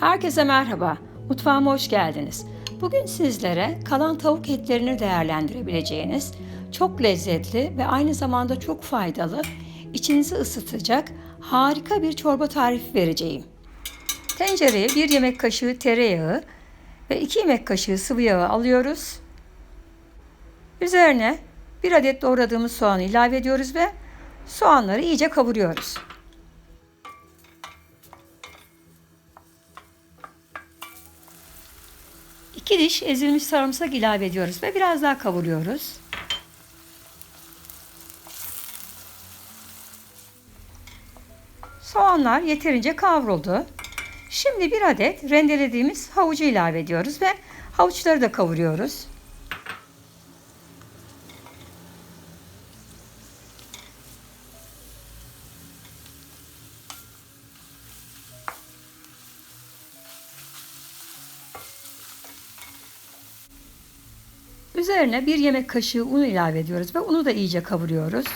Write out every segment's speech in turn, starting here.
Herkese merhaba. Mutfağıma hoş geldiniz. Bugün sizlere kalan tavuk etlerini değerlendirebileceğiniz çok lezzetli ve aynı zamanda çok faydalı, içinizi ısıtacak harika bir çorba tarifi vereceğim. Tencereye 1 yemek kaşığı tereyağı ve 2 yemek kaşığı sıvı yağı alıyoruz. Üzerine 1 adet doğradığımız soğanı ilave ediyoruz ve soğanları iyice kavuruyoruz. İki diş ezilmiş sarımsak ilave ediyoruz ve biraz daha kavuruyoruz. Soğanlar yeterince kavruldu. Şimdi bir adet rendelediğimiz havucu ilave ediyoruz ve havuçları da kavuruyoruz. Üzerine bir yemek kaşığı un ilave ediyoruz ve unu da iyice kavuruyoruz.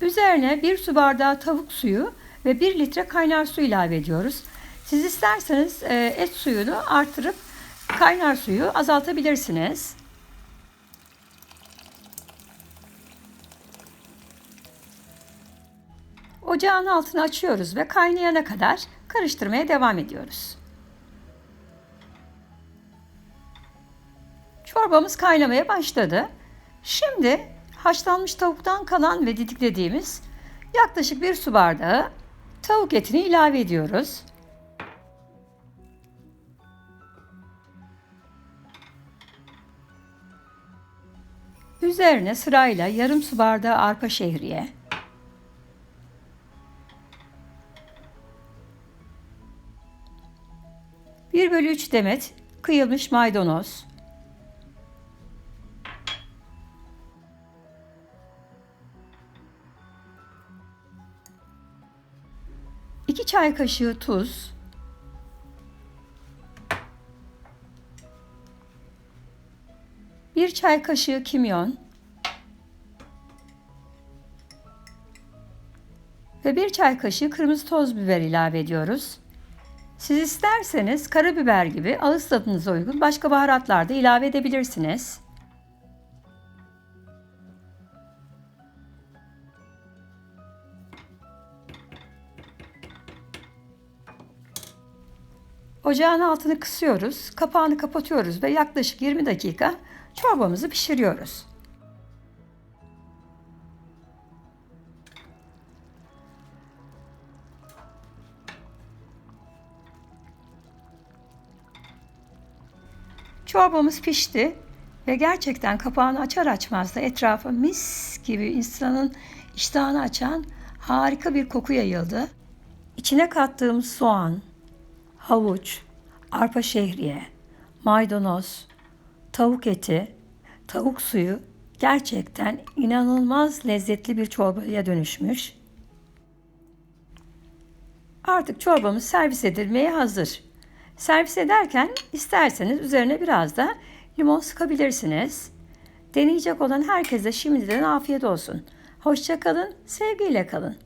Üzerine bir su bardağı tavuk suyu ve bir litre kaynar su ilave ediyoruz. Siz isterseniz e, et suyunu artırıp kaynar suyu azaltabilirsiniz. Ocağın altını açıyoruz ve kaynayana kadar karıştırmaya devam ediyoruz. Çorbamız kaynamaya başladı. Şimdi haşlanmış tavuktan kalan ve didiklediğimiz yaklaşık bir su bardağı tavuk etini ilave ediyoruz. Üzerine sırayla yarım su bardağı arpa şehriye, 1 bölü 3 demet kıyılmış maydanoz. İki çay kaşığı tuz. Bir çay kaşığı kimyon. Ve bir çay kaşığı kırmızı toz biber ilave ediyoruz. Siz isterseniz karabiber gibi ağız tadınıza uygun başka baharatlar da ilave edebilirsiniz. Ocağın altını kısıyoruz, kapağını kapatıyoruz ve yaklaşık 20 dakika çorbamızı pişiriyoruz. Çorbamız pişti ve gerçekten kapağını açar açmaz da etrafa mis gibi insanın iştahını açan harika bir koku yayıldı. İçine kattığımız soğan, havuç, arpa şehriye, maydanoz, tavuk eti, tavuk suyu gerçekten inanılmaz lezzetli bir çorbaya dönüşmüş. Artık çorbamız servis edilmeye hazır. Servis ederken isterseniz üzerine biraz da limon sıkabilirsiniz. Deneyecek olan herkese şimdiden afiyet olsun. Hoşça kalın, sevgiyle kalın.